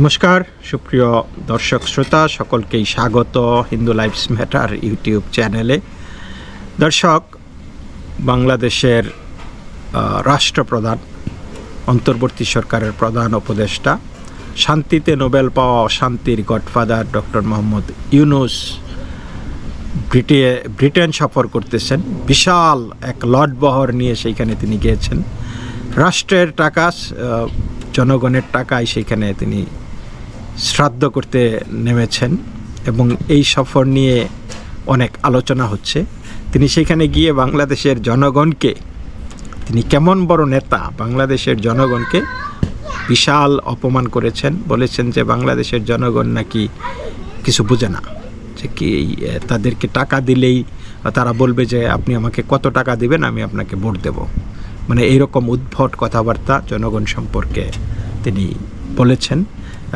নমস্কার, সুপ্রিয় দর্শক শ্রোতা, সকলকেই স্বাগত হিন্দু লাইফস ম্যাটার ইউটিউব চ্যানেলে। দর্শক, বাংলাদেশের রাষ্ট্রপ্রধান, অন্তর্বর্তী সরকারের প্রধান উপদেষ্টা, শান্তিতে নোবেল পাওয়া শান্তির গডফাদার ডক্টর মোহাম্মদ ইউনুস ব্রিটে, ব্রিটেন সফর করতেছেন। বিশাল এক লটবহর নিয়ে সেইখানে তিনি গিয়েছেন। রাষ্ট্রের টাকা জনগণের টাকায় সেইখানে তিনি শ্রাদ্ধ করতে নেমেছেন এবং এই সফর নিয়ে অনেক আলোচনা হচ্ছে। তিনি সেখানে গিয়ে বাংলাদেশের জনগণকে, তিনি কেমন বড় নেতা বাংলাদেশের জনগণকে বিশাল অপমান করেছেন, বলেছেন যে বাংলাদেশের জনগণ নাকি কিছু বোঝে না, যে কি তাদেরকে টাকা দিলেই তারা বলবে যে আপনি আমাকে কত টাকা দিবেন, আমি আপনাকে ভোট দেব। মানে এইরকম উদ্ভট কথাবার্তা জনগণ সম্পর্কে তিনি বলেছেন।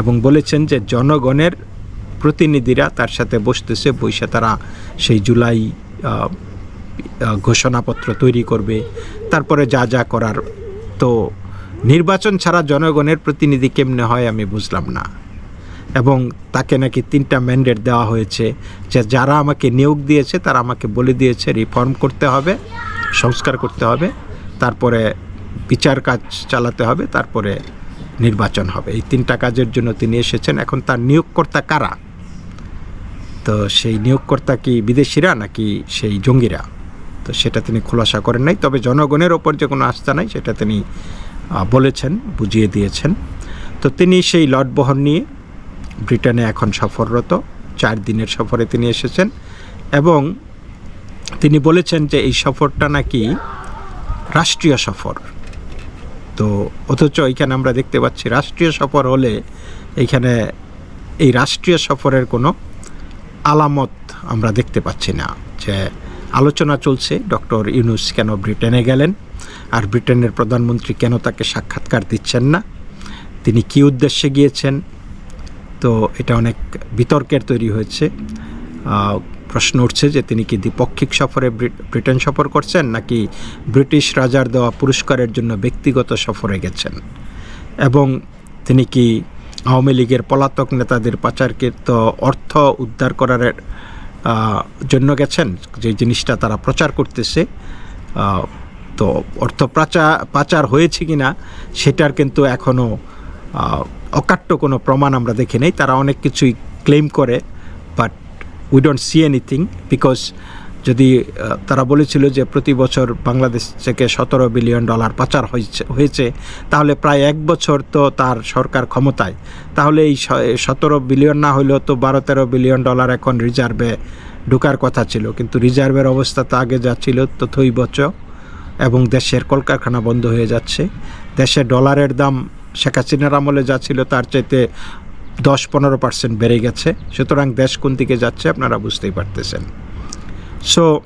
এবং বলেছেন যে জনগণের প্রতিনিধিরা তার সাথে বসতেছে বৈশা তারা সেই জুলাই ঘোষণাপত্র তৈরি করবে। তারপরে যা যা করার, তো নির্বাচন ছাড়া জনগণের প্রতিনিধি কেমনে হয় আমি বুঝলাম না। এবং তাকে নাকি তিনটা ম্যান্ডেট দেওয়া হয়েছে যে যারা আমাকে নিয়োগ দিয়েছে তারা আমাকে বলে দিয়েছে রিফর্ম করতে হবে, সংস্কার করতে হবে, তারপরে বিচার কাজ চালাতে হবে, তারপরে নির্বাচন হবে। এই তিনটা কাজের জন্য তিনি এসেছেন। এখন তার নিয়োগকর্তা কারা? তো সেই নিয়োগকর্তা কি বিদেশিরা নাকি সেই জঙ্গিরা? তো সেটা তিনি খোলাসা করেন নাই। তবে জনগণের ওপর যে কোনো আস্থা নাই, সেটা তিনি বলেছেন, বুঝিয়ে দিয়েছেন। তো তিনি সেই লটবহর নিয়ে ব্রিটেনে এখন সফররত। চার দিনের সফরে তিনি এসেছেন এবং তিনি বলেছেন যে এই সফরটা নাকি রাষ্ট্রীয় সফর। তো অথচ এখানে আমরা দেখতে পাচ্ছি রাষ্ট্রীয় সফর হলে এইখানে এই রাষ্ট্রীয় সফরের কোনো আলামত আমরা দেখতে পাচ্ছি না। যে আলোচনা চলছে, ডক্টর ইউনুস কেন ব্রিটেনে গেলেন আর ব্রিটেনের প্রধানমন্ত্রী কেন তাকে সাক্ষাৎকার দিচ্ছেন না? তিনি কী উদ্দেশ্যে গিয়েছেন? তো এটা অনেক বিতর্কের তৈরি হয়েছে। প্রশ্ন উঠছে যে তিনি কি দ্বিপক্ষিক সফরে ব্রিটেন সফর করছেন নাকি ব্রিটিশ রাজার দেওয়া পুরস্কারের জন্য ব্যক্তিগত সফরে গেছেন? এবং তিনি কি আওয়ামী লীগের পলাতক নেতাদের পাচারকৃত অর্থ উদ্ধার করার জন্য গেছেন? যে জিনিসটা তারা প্রচার করতেছে তো অর্থ পাচার পাচার হয়েছে কি না সেটার কিন্তু এখনও অকাট্য কোনো প্রমাণ আমরা দেখি নাই। তারা অনেক কিছুই ক্লেম করে, but we don't see anything because যদি তারা বলেছিল যে প্রতি বছর বাংলাদেশ থেকে সতেরো বিলিয়ন ডলার পাচার হয়েছে তাহলে প্রায় এক বছর তো তার সরকার ক্ষমতায়। তাহলে এই সতেরো বিলিয়ন না হলেও তো বারো তেরো বিলিয়ন ডলার এখন রিজার্ভে ঢোকার কথা ছিল। কিন্তু রিজার্ভের অবস্থা তো আগে যা ছিল তথই বচ এবং দেশের কলকারখানা বন্ধ হয়ে যাচ্ছে। দেশে ডলারের দাম শেখ হাসিনার আমলে যা ছিল তার চাইতে দশ পনেরো পার্সেন্ট বেড়ে গেছে। সুতরাং দেশ কোন দিকে যাচ্ছে আপনারা বুঝতেই পারতেছেন। সো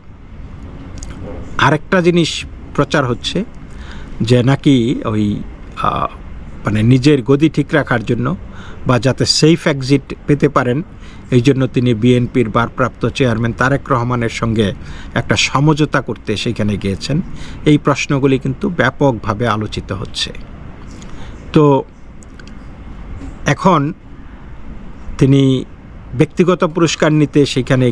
আরেকটা জিনিস প্রচার হচ্ছে যে নাকি ওই মানে নিজের গদি ঠিক রাখার জন্য বা যাতে সেফ এক্সিট পেতে পারেন, এই জন্য তিনি বিএনপির ভারপ্রাপ্ত চেয়ারম্যান তারেক রহমানের সঙ্গে একটা সমঝোতা করতে সেখানে গিয়েছেন। এই প্রশ্নগুলি কিন্তু ব্যাপকভাবে আলোচিত হচ্ছে। তো, এখন তিনি ব্যক্তিগত পুরস্কার নিতে সেখানে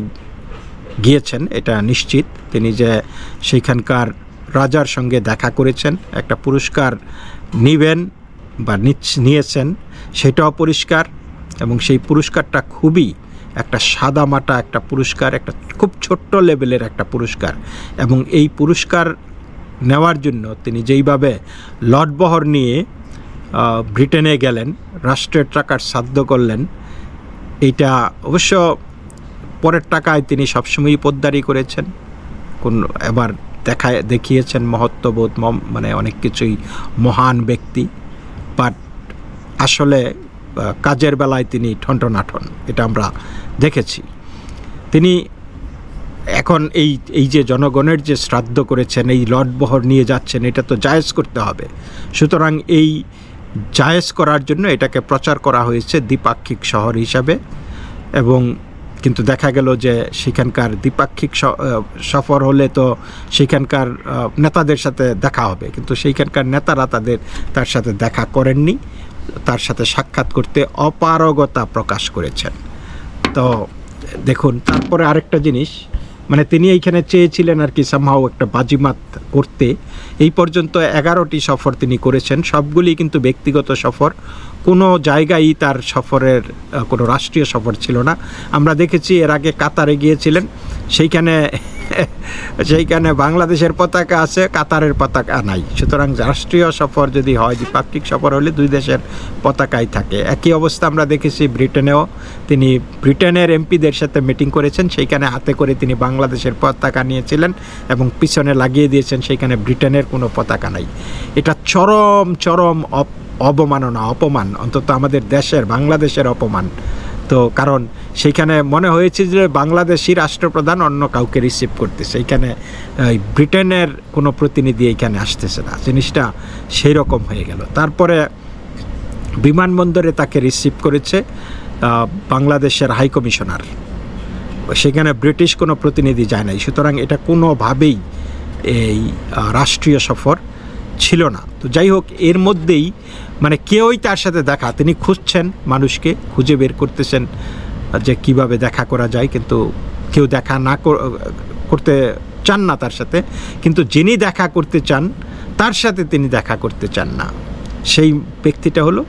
গিয়েছেন, এটা নিশ্চিত। তিনি যে সেইখানকার রাজার সঙ্গে দেখা করেছেন, একটা পুরস্কার নিবেন বা নিয়েছেন, সেটাও পরিষ্কার এবং সেই পুরস্কারটা খুবই একটা সাদামাটা একটা পুরস্কার, একটা খুব ছোট্ট লেভেলের একটা পুরস্কার এবং এই পুরস্কার নেওয়ার জন্য তিনি যেইভাবে লটবহর নিয়ে ব্রিটেনে গেলেন, রাষ্ট্রের টাকার সাধ্য করলেন এইটা অবশ্য পরের টাকায় তিনি সবসময়ই পোদ্দারি করেছেন। কোন এবার দেখায়, দেখিয়েছেন মহত্ববোধ মানে অনেক কিছুই মহান ব্যক্তি। বাট আসলে কাজের বেলায় তিনি ঠনঠনাঠন এটা আমরা দেখেছি। তিনি এখন এই এই যে জনগণের যে শ্রাদ্ধ করেছেন, এই লটবহর নিয়ে যাচ্ছেন, এটা তো জায়েজ করতে হবে। সুতরাং এই জায়েজ করার জন্য এটাকে প্রচার করা হয়েছে দ্বিপাক্ষিক শহর হিসাবে। এবং কিন্তু দেখা গেল যে সেখানকার দ্বিপাক্ষিক সফর হলে তো সেখানকার নেতাদের সাথে দেখা হবে। কিন্তু সেইখানকার নেতারা তাদের, তার সাথে দেখা করেননি। তার সাথে সাক্ষাৎ করতে অপারগতা প্রকাশ করেছেন। তো দেখুন, তারপরে আরেকটা জিনিস। মানে তিনি এইখানে চেয়েছিলেন আর কি সামহাও একটা বাজিমাত করতে। এই পর্যন্ত এগারোটি সফর তিনি করেছেন। সবগুলি কিন্তু ব্যক্তিগত সফর। কোনো জায়গায়ই তার সফরের কোনো রাষ্ট্রীয় সফর ছিল না। আমরা দেখেছি এর আগে কাতারে গিয়েছিলেন। সেইখানে সেইখানে বাংলাদেশের পতাকা আছে, কাতারের পতাকা নাই। সুতরাং রাষ্ট্রীয় সফর যদি হয়, দ্বিপাক্ষিক সফর হলে দুই দেশের পতাকাই থাকে। একই অবস্থা আমরা দেখেছি ব্রিটেনেও। তিনি ব্রিটেনের এমপিদের সাথে মিটিং করেছেন, সেইখানে হাতে করে তিনি বাংলাদেশের পতাকা নিয়েছিলেন এবং পিছনে লাগিয়ে দিয়েছেন, সেইখানে ব্রিটেনের কোনো পতাকা নাই। এটা চরম চরম অপ- অবমাননা, অপমান, অন্তত আমাদের দেশের, বাংলাদেশের অপমান। তো কারণ সেইখানে মনে হয়েছে যে বাংলাদেশি রাষ্ট্রপ্রধান অন্য কাউকে রিসিভ করতেছে। এইখানে, এই ব্রিটেনের কোনো প্রতিনিধি এইখানে আসতেছে না। জিনিসটা সেই রকম হয়ে গেল। তারপরে বিমানবন্দরে তাকে রিসিভ করেছে বাংলাদেশের হাই কমিশনার সেখানে ব্রিটিশ কোনো প্রতিনিধি যায় নাই। সুতরাং এটা কোনোভাবেই এই রাষ্ট্রীয় সফর ছিল না। তো যাই হোক, এর মধ্যেই মানে কেউই তার সাথে দেখা, তিনি খুঁজছেন মানুষকে, খুঁজে বের করতেছেন যে কীভাবে দেখা করা যায়, কিন্তু কেউ দেখা না করতে চান না তার সাথে। কিন্তু যিনি দেখা করতে চান, তার সাথে তিনি দেখা করতে চান না। সেই ব্যক্তিটা হলো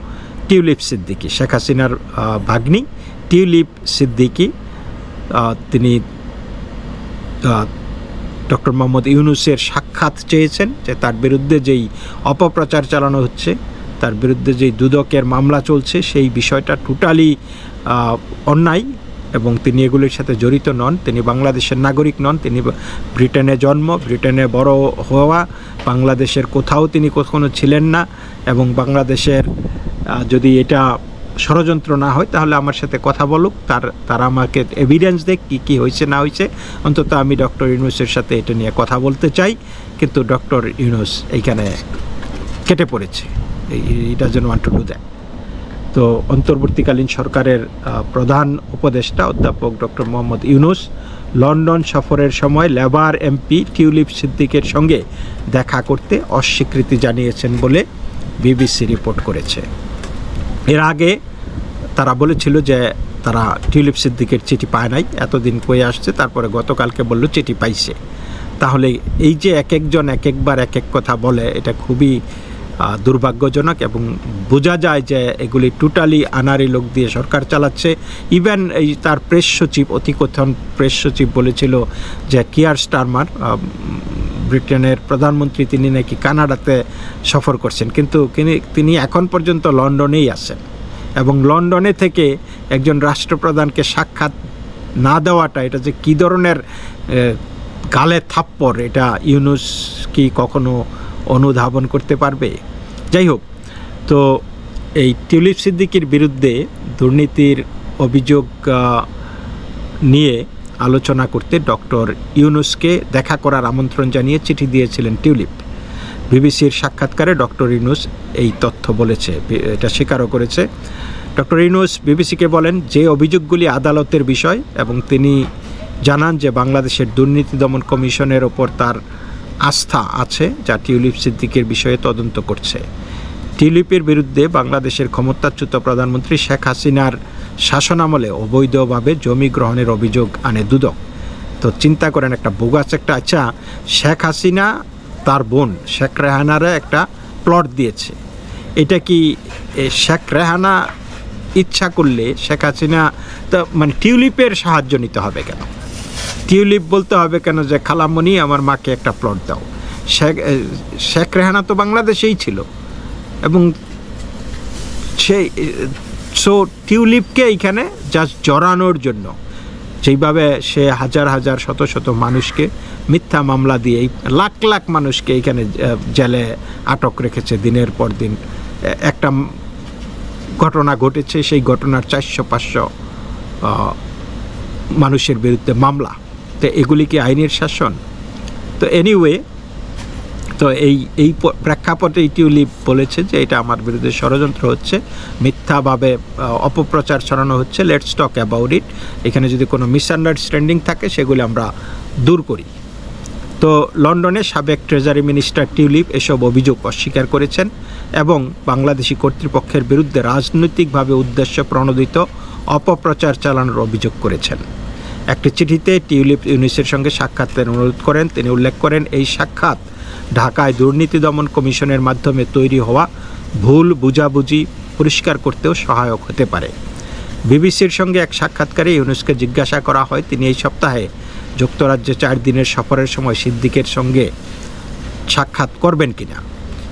টিউলিপ সিদ্দিকী, শেখ হাসিনার ভাগ্নি। টিউলিপ সিদ্দিকী তিনি ডক্টর মোহাম্মদ ইউনুসের সাক্ষাৎ চেয়েছেন যে তার বিরুদ্ধে যেই অপপ্রচার চালানো হচ্ছে, তার বিরুদ্ধে যেই দুদকের মামলা চলছে, সেই বিষয়টা টোটালি অন্যায় এবং তিনি এগুলির সাথে জড়িত নন। তিনি বাংলাদেশের নাগরিক নন, তিনি ব্রিটেনে জন্ম, ব্রিটেনে বড় হওয়া, বাংলাদেশের কোথাও তিনি কখনো ছিলেন না এবং বাংলাদেশের যদি এটা ষড়যন্ত্র না হয়, তাহলে আমার সাথে কথা বলুক, তার, তারা আমাকে এভিডেন্স দেখ কী কী হয়েছে, না হয়েছে। অন্তত আমি ডক্টর ইউনুসের সাথে এটা নিয়ে কথা বলতে চাই, কিন্তু ডক্টর ইউনুস এইখানে কেটে পড়েছে। এই doesn't want to do that তো অন্তর্বর্তীকালীন সরকারের প্রধান উপদেষ্টা অধ্যাপক ডক্টর মোহাম্মদ ইউনুস লন্ডন সফরের সময় লেবার এমপি টিউলিপ সিদ্দিকের সঙ্গে দেখা করতে অস্বীকৃতি জানিয়েছেন বলে বিবিসি রিপোর্ট করেছে। এর আগে তারা বলেছিল যে তারা টিউলিপ সিদ্দিকের চিঠি পায় নাই, এতদিন কয়ে আসছে, তারপরে গতকালকে বলল চিঠি পাইছে। তাহলে এই যে এক একজন এক একবার এক এক কথা বলে, এটা খুবই দুর্ভাগ্যজনক এবং বোঝা যায় যে এগুলি টোটালি আনারি লোক দিয়ে সরকার চালাচ্ছে। ইভেন এই তার প্রেস সচিব, অতিকথন প্রেস সচিব বলেছিল যে, কিয়ার স্টারমার ব্রিটেনের প্রধানমন্ত্রী তিনি নাকি কানাডাতে সফর করছেন। কিন্তু তিনি- এখন পর্যন্ত লন্ডনেই আছেন এবং লন্ডনে থেকে একজন রাষ্ট্রপ্রধানকে সাক্ষাৎ না দেওয়াটা, এটা যে কী ধরনের গালে থাপ্পড়, এটা ইউনুস কি কখনো অনুধাবন করতে পারবে? যাই হোক, তো এই টিউলিপ সিদ্দিকির বিরুদ্ধে দুর্নীতির অভিযোগ নিয়ে আলোচনা করতে ডক্টর ইউনুসকে দেখা করার আমন্ত্রণ জানিয়ে চিঠি দিয়েছিলেন টিউলিপ। বিবিসির সাক্ষাৎকারে ডক্টর ইউনুস এই তথ্য বলেছে এটা স্বীকারও করেছে। ডক্টর ইউনুস বিবিসিকে বলেন, যে অভিযোগগুলি আদালতের বিষয় এবং তিনি জানান যে বাংলাদেশের দুর্নীতি দমন কমিশনের ওপর তার আস্থা আছে, যা টিউলিপ সিদ্দিকের বিষয়ে তদন্ত করছে। টিউলিপের বিরুদ্ধে বাংলাদেশের ক্ষমতাচ্যুত প্রধানমন্ত্রী শেখ হাসিনার শাসনামলে অবৈধভাবে জমি গ্রহণের অভিযোগ আনে দুদক। তো চিন্তা করেন একটা বোগাস একটা আচ্ছা শেখ হাসিনা তার বোন শেখ রেহানারে একটা প্লট দিয়েছে। এটা কি শেখ রেহানা ইচ্ছা করলে শেখ হাসিনা তো মানে টিউলিপের সাহায্য নিতে হবে কেন? টিউলিপ বলতে হবে কেন যে, খালামণি, আমার মাকে একটা প্লট দাও। শেখ শেখ রেহানা তো বাংলাদেশেই ছিল। এবং সেই সো টিউলিপকে এইখানে জাস্ট জড়ানোর জন্য, যেইভাবে সে হাজার হাজার, শত শত মানুষকে মিথ্যা মামলা দিয়ে লাখ লাখ মানুষকে এইখানে জেলে আটক রেখেছে দিনের পর দিন। একটা ঘটনা ঘটেছে, সেই ঘটনার চারশো পাঁচশো মানুষের বিরুদ্ধে মামলা। তো এগুলি কি আইনের শাসন? তো এনিওয়ে তো এই এই প্রেক্ষাপটে এই টিউলিপ বলেছে যে এটা আমার বিরুদ্ধে ষড়যন্ত্র হচ্ছে, মিথ্যাভাবে অপপ্রচার ছড়ানো হচ্ছে লেটস টক অ্যাবাউট ইট এখানে যদি কোনো মিসআন্ডারস্ট্যান্ডিং থাকে, সেগুলি আমরা দূর করি। তো লন্ডনে সাবেক ট্রেজারি মিনিস্টার টিউলিপ এসব অভিযোগ অস্বীকার করেছেন এবং বাংলাদেশি কর্তৃপক্ষের বিরুদ্ধে রাজনৈতিকভাবে উদ্দেশ্য প্রণোদিত অপপ্রচার চালানোর অভিযোগ করেছেন। একটি চিঠিতে টিউলিপ ইউনিসের সঙ্গে সাক্ষাতের অনুরোধ করেন, তিনি উল্লেখ করেন, এই সাক্ষাৎ ঢাকায় দুর্নীতি দমন কমিশনের মাধ্যমে তৈরি হওয়া ভুল বুঝাবুঝি পরিষ্কার করতেও সহায়ক হতে পারে। বিবিসির সঙ্গে এক সাক্ষাৎকারে ইউনুসকে জিজ্ঞাসা করা হয়, তিনি এই সপ্তাহে যুক্তরাজ্যে চার দিনের সফরের সময় সিদ্দিকের সঙ্গে সাক্ষাৎ করবেন কিনা?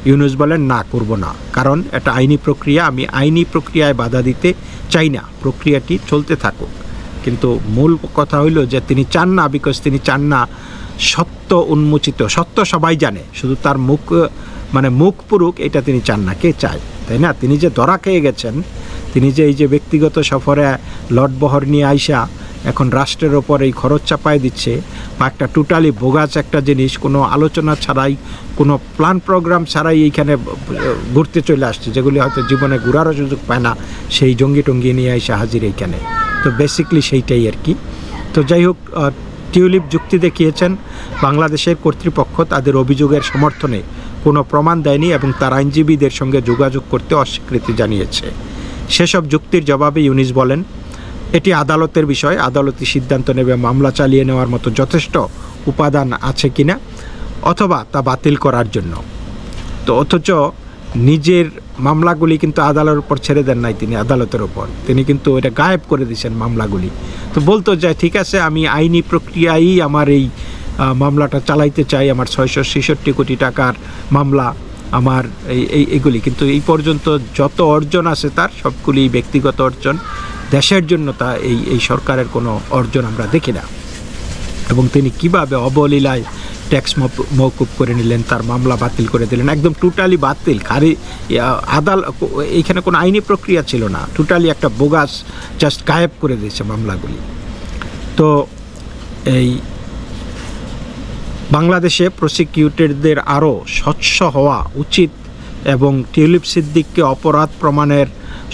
ইউনুস বলেন, না, করব না। কারণ এটা আইনি প্রক্রিয়া, আমি আইনি প্রক্রিয়ায় বাধা দিতে চাই না। প্রক্রিয়াটি চলতে থাকুক। কিন্তু মূল কথা হইল যে, তিনি চান না বিকজ তিনি চান না সত্য উন্মোচিত, সত্য সবাই জানে। শুধু তার মুখ মানে মুখ পুরুক, এটা তিনি চান না, কে চায়? তাই না? তিনি যে ধরা খেয়ে গেছেন, তিনি যে এই যে ব্যক্তিগত সফরে লটবহর নিয়ে আইসা এখন রাষ্ট্রের ওপর এই খরচ চাপায় দিচ্ছে, বা একটা টোটালি বোগাস একটা জিনিস, কোনো আলোচনা ছাড়াই, কোনো প্ল্যান প্রোগ্রাম ছাড়াই এইখানে ঘুরতে চলে আসছে, যেগুলি হয়তো জীবনে ঘোরারও সুযোগ পায় না, সেই জঙ্গি টঙ্গি নিয়ে আইসা হাজির এইখানে। তো বেসিকলি সেইটাই আর কি। তো যাই হোক টিউলিপ যুক্তি দেখিয়েছেন, বাংলাদেশের কর্তৃপক্ষ তাদের অভিযোগের সমর্থনে কোনো প্রমাণ দেয়নি এবং তার আইনজীবীদের সঙ্গে যোগাযোগ করতে অস্বীকৃতি জানিয়েছে। সেসব যুক্তির জবাবে ইউনিস বলেন, এটি আদালতের বিষয়, আদালতই সিদ্ধান্ত নেবে, মামলা চালিয়ে নেওয়ার মতো যথেষ্ট উপাদান আছে কিনা অথবা তা বাতিল করার জন্য। তো অথচ নিজের মামলাগুলি কিন্তু আদালতের উপর ছেড়ে দেন নাই তিনি, আদালতের উপর। তিনি কিন্তু এটা গায়েব করে দিয়েছেন মামলাগুলি। তো বলতো যে, ঠিক আছে, আমি আইনি প্রক্রিয়ায় আমার এই মামলাটা চালাইতে চাই, আমার ছয়শো ছেষট্টি কোটি টাকার মামলা, আমার এই, এগুলি। কিন্তু এই পর্যন্ত যত অর্জন আছে তার, সবগুলি ব্যক্তিগত অর্জন। দেশের জন্য তা এই এই সরকারের কোনো অর্জন আমরা দেখি না। এবং তিনি কীভাবে অবলীলায় ট্যাক্স মৌকুব করে নিলেন, তার মামলা বাতিল করে দিলেন, একদম টোটালি বাতিল। খারি আদাল এইখানে কোনো আইনি প্রক্রিয়া ছিল না। টোটালি একটা বোগাস জাস্ট গায়েব করে দিয়েছে মামলাগুলি। তো এই বাংলাদেশে প্রসিকিউটেডদের আরও স্বচ্ছ হওয়া উচিত এবং টিউলিপ সিদ্দিককে অপরাধ প্রমাণের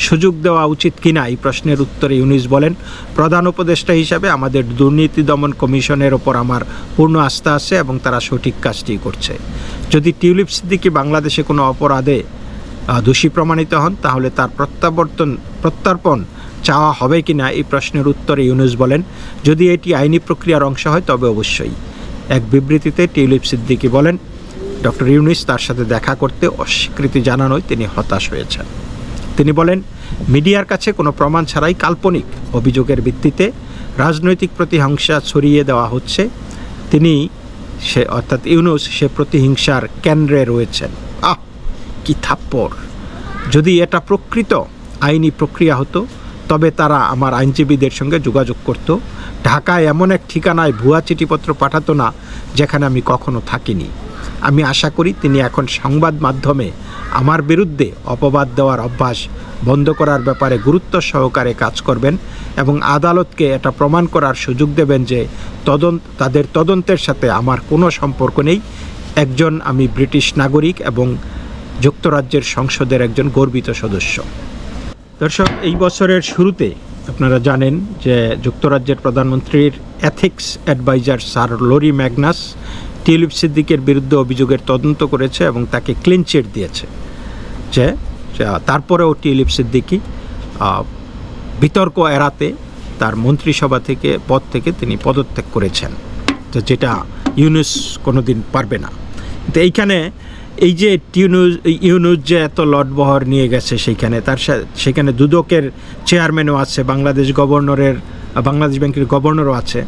সুযোগ দেওয়া উচিত কিনা এই প্রশ্নের উত্তরে ইউনিস বলেন, প্রধান উপদেষ্টা হিসাবে আমাদের দুর্নীতি দমন কমিশনের ওপর আমার পূর্ণ আস্থা আছে এবং তারা সঠিক কাজটি করছে। যদি টিউলিপ সিদ্দিকি বাংলাদেশে কোনো অপরাধে দোষী প্রমাণিত হন, তাহলে তার প্রত্যাবর্তন, প্রত্যর্পণ চাওয়া হবে কিনা এই প্রশ্নের উত্তরে ইউনুস বলেন, যদি এটি আইনি প্রক্রিয়ার অংশ হয়, তবে অবশ্যই। এক বিবৃতিতে টিউলিপ সিদ্দিকি বলেন, ডক্টর ইউনুস তার সাথে দেখা করতে অস্বীকৃতি জানানোয় তিনি হতাশ হয়েছেন। তিনি বলেন, মিডিয়ার কাছে কোনো প্রমাণ ছাড়াই কাল্পনিক অভিযোগের ভিত্তিতে রাজনৈতিক প্রতিহিংসা ছড়িয়ে দেওয়া হচ্ছে। তিনি সে অর্থাৎ ইউনুস সে প্রতিহিংসার কেন্দ্রে রয়েছেন। আহ, কি থাপ্পড়। যদি এটা প্রকৃত আইনি প্রক্রিয়া হতো, তবে তারা আমার আইনজীবীদের সঙ্গে যোগাযোগ করত। ঢাকায় এমন এক ঠিকানায় ভুয়া চিঠিপত্র পাঠাতো না, যেখানে আমি কখনো থাকিনি। আমি আশা করি তিনি এখন সংবাদ মাধ্যমে আমার বিরুদ্ধে অপবাদ দেওয়ার অভ্যাস বন্ধ করার ব্যাপারে গুরুত্ব সহকারে কাজ করবেন এবং আদালতকে এটা প্রমাণ করার সুযোগ দেবেন যে তদন্ত, তাদের তদন্তের সাথে আমার কোনো সম্পর্ক নেই। একজন আমি ব্রিটিশ নাগরিক এবং যুক্তরাজ্যের সংসদের একজন গর্বিত সদস্য। দর্শক, এই বছরের শুরুতে আপনারা জানেন যে যুক্তরাজ্যের প্রধানমন্ত্রীর ethics adviser sir Laurie Magnus Tulip সিদ্দিকের বিরুদ্ধে অভিযোগের তদন্ত করেছে এবং তাকে ক্লিন চিট দিয়েছে। যে তারপরেও টিউলিপ সিদ্দিকি বিতর্ক এড়াতে তার মন্ত্রিসভা থেকে, পদ থেকে তিনি পদত্যাগ করেছেন। তো যেটা ইউনুস কোনোদিন পারবে না। তো এইখানে এই যে টিউনুস, ইউনুস যে এত লটবহর নিয়ে গেছে সেইখানে, তার সেখানে দুদকের চেয়ারম্যানও আছে, বাংলাদেশ গভর্নরের বাংলাদেশ ব্যাংকের গভর্নরও আছে।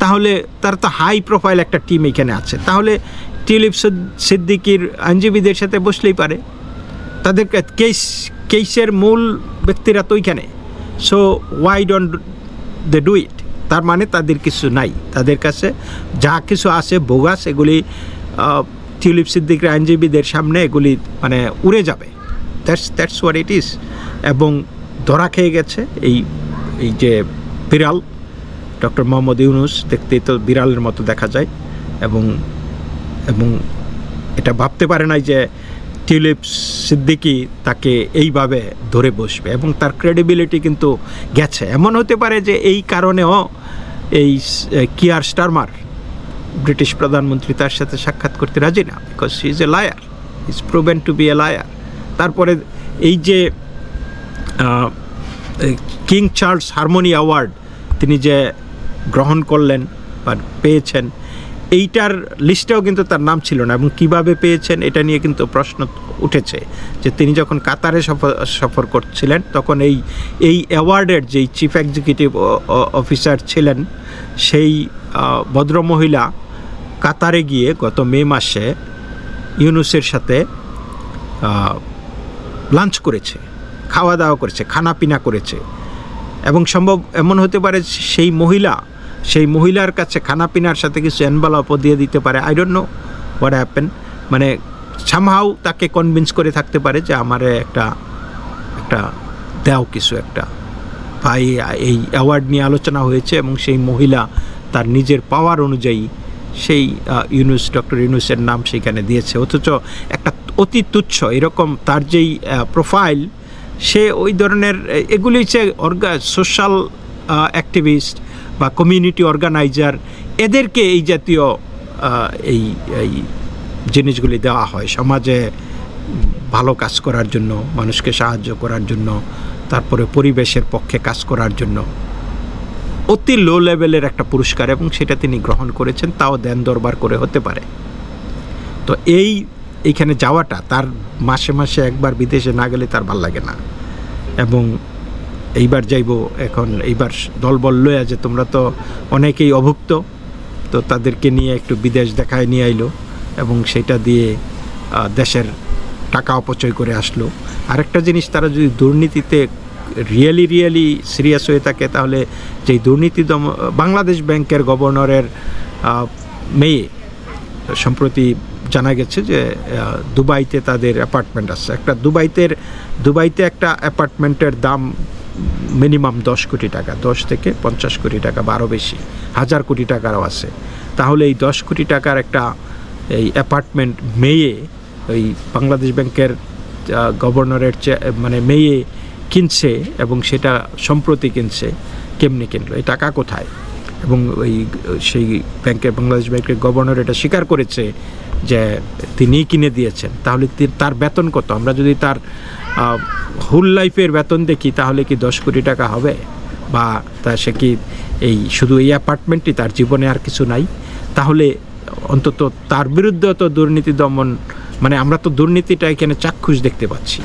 তাহলে তার তো হাই প্রোফাইল একটা টিম এখানে আছে। তাহলে টিউলিপ সিদ্দিকির আইনজীবীদের সাথে বসলেই পারে। তাদের কেস কেসের মূল ব্যক্তিরা তো ওইখানে। So why don't they do it তার মানে তাদের কিছু নাই। তাদের কাছে যা কিছু আছে বোগাস এগুলি টিউলিপ সিদ্দিকের আইনজীবীদের সামনে এগুলি মানে উড়ে যাবে। That's that's what it is এবং ধরা খেয়ে গেছে এই এই যে বিড়াল, ডক্টর মোহাম্মদ ইউনুস দেখতেই তো বিড়ালের মতো দেখা যায় এবং এবং এটা ভাবতে পারে নাই যে টিউলিপ সিদ্দিকি তাকে এইভাবে ধরে বসবে এবং তার ক্রেডিবিলিটি কিন্তু গেছে। এমন হতে পারে যে এই কারণেও এই কিয়ার স্টারমার, ব্রিটিশ প্রধানমন্ত্রী তার সাথে সাক্ষাৎ করতে রাজি না because he is a liar is proven to be a liar তারপরে এই যে কিং চার্লস হারমোনি অ্যাওয়ার্ড তিনি যে গ্রহণ করলেন বা পেয়েছেন, এইটার লিস্টেও কিন্তু তার নাম ছিল না এবং কীভাবে পেয়েছেন এটা নিয়ে কিন্তু প্রশ্ন উঠেছে যে তিনি যখন কাতারে সফর সফর করছিলেন তখন এই এই অ্যাওয়ার্ডের যেই চিফ এক্সিকিউটিভ অফিসার ছিলেন সেই ভদ্রমহিলা কাতারে গিয়ে গত মে মাসে ইউনুসের সাথে লাঞ্চ করেছে। খাওয়া দাওয়া করেছে, খানাপিনা করেছে। এবং সম্ভব এমন হতে পারে সেই মহিলা, সেই মহিলার কাছে খানাপিনার সাথে কিছু এনভেলপও দিয়ে দিতে পারে। I don't know what happen মানে সামহাও তাকে কনভিন্স করে থাকতে পারে যে আমার একটা একটা দেও কিছু একটা। এই এই অ্যাওয়ার্ড নিয়ে আলোচনা হয়েছে এবং সেই মহিলা তার নিজের পাওয়ার অনুযায়ী সেই ইউনুস ডক্টর ইউনুসের নাম সেখানে দিয়েছে। অথচ একটা অতি তুচ্ছ, এরকম তার যেই প্রোফাইল সে ওই ধরনের এগুলি হচ্ছে অর্গা সোশ্যাল অ্যাক্টিভিস্ট বা কমিউনিটি অর্গানাইজার এদেরকে এই জাতীয় এই এই জিনিসগুলি দেওয়া হয় সমাজে ভালো কাজ করার জন্য, মানুষকে সাহায্য করার জন্য, তারপরে পরিবেশের পক্ষে কাজ করার জন্য। অতি লো লেভেলের একটা পুরস্কার এবং সেটা তিনি গ্রহণ করেছেন, তাও দেন দরবার করে হতে পারে। তো এই এইখানে যাওয়াটা, তার মাসে মাসে একবার বিদেশে না গেলে তার ভালো লাগে না। এবং এইবার যাইব এখন, এইবার দলবল লয়ে যে তোমরা তো অনেকেই অভুক্ত, তো তাদেরকে নিয়ে একটু বিদেশ দেখায় নিয়ে আইলো এবং সেটা দিয়ে দেশের টাকা অপচয় করে আসলো। আরেকটা জিনিস, তারা যদি দুর্নীতিতে রিয়েলি রিয়েলি সিরিয়াস হয়ে থাকে, তাহলে যেই দুর্নীতি দম, বাংলাদেশ ব্যাংকের গভর্নরের মেয়ে, সম্প্রতি জানা গেছে যে দুবাইতে তাদের অ্যাপার্টমেন্ট আছে। একটা দুবাইতে দুবাইতে একটা অ্যাপার্টমেন্টের দাম মিনিমাম দশ কোটি টাকা, দশ থেকে পঞ্চাশ কোটি টাকা বা আরও বেশি, হাজার কোটি টাকারও আছে। তাহলে এই দশ কোটি টাকার একটা, এই অ্যাপার্টমেন্ট মেয়ে, ওই বাংলাদেশ ব্যাংকের গভর্নরের মানে মেয়ে কিনছে এবং সেটা সম্প্রতি কিনছে, কেমনি কিনলো, এই টাকা কোথায়? এবং ওই, সেই ব্যাংকের, বাংলাদেশ ব্যাংকের গভর্নর এটা স্বীকার করেছে যে তিনিই কিনে দিয়েছেন, তাহলে তার বেতন কত? আমরা যদি তার হুল লাইফের বেতন দেখি, তাহলে কি দশ কোটি টাকা হবে? বা তা সে কি এই শুধু এই অ্যাপার্টমেন্টটি তার জীবনে আর কিছু নাই? তাহলে অন্তত তার বিরুদ্ধে তো দুর্নীতি দমন মানে আমরা তো দুর্নীতিটা এখানে চাক্ষুষ দেখতে পাচ্ছি।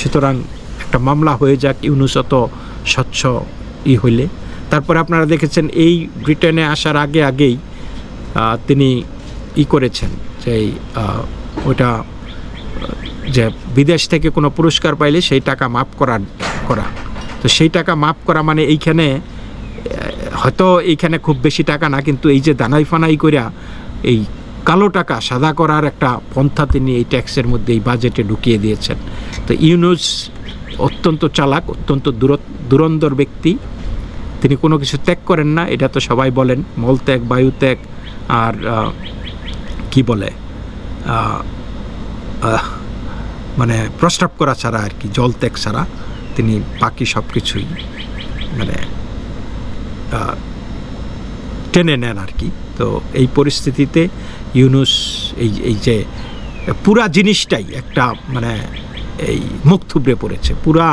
সুতরাং একটা মামলা হয়ে যাক, ইউনুস অত স্বচ্ছ ই হইলে। তারপরে আপনারা দেখেছেন এই ব্রিটেনে আসার আগে আগেই তিনি ই করেছেন এই, আহ, যে বিদেশ থেকে কোনো পুরস্কার পাইলে সেই টাকা মাফ করা করা। তো সেই টাকা মাফ করা মানে এইখানে হয়তো এইখানে খুব বেশি টাকা না কিন্তু এই যে দানাই ফানাই করিয়া এই কালো টাকা সাদা করার একটা পন্থা তিনি এই ট্যাক্সের মধ্যে এই বাজেটে ঢুকিয়ে দিয়েছেন। তো ইউনুস অত্যন্ত চালাক অত্যন্ত দূর দুরন্দর ব্যক্তি। তিনি কোনো কিছু ত্যাগ করেন না এটা তো সবাই বলেন। মলত্যাগ বায়ুত্যাগ আর আহ, কি বলে? মানে প্রস্রাব করা ছাড়া আর কি, জল ত্যাগ ছাড়া তিনি বাকি সব কিছুই মানে টেনে নেন আর কি। তো এই পরিস্থিতিতে ইউনুস এই এই যে পুরা জিনিসটাই একটা মানে এই মুখ থুবড়ে পড়েছে। পুরা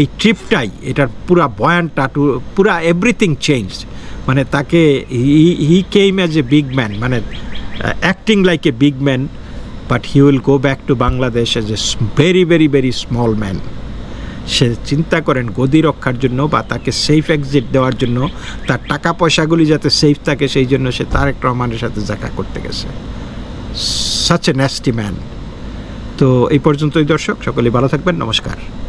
এই ট্রিপটাই, এটার পুরা বয়ানটা, টু, পুরা এভরিথিং চেঞ্জ মানে তাকে, he came as a big man মানে acting like a big man but he will go back to Bangladesh as a very very very small man সে চিন্তা করেন গদি রক্ষার জন্য বা তাকে সেফ এক্সিট দেওয়ার জন্য, তার টাকা পয়সাগুলি যাতে সেফ থাকে সেই জন্য সে তারেক রহমানের সাথে দেখা করতে গেছে। সাচ এ ন্যাস্টি ম্যান তো এই পর্যন্তই দর্শক সকলেই ভালো থাকবেন, নমস্কার।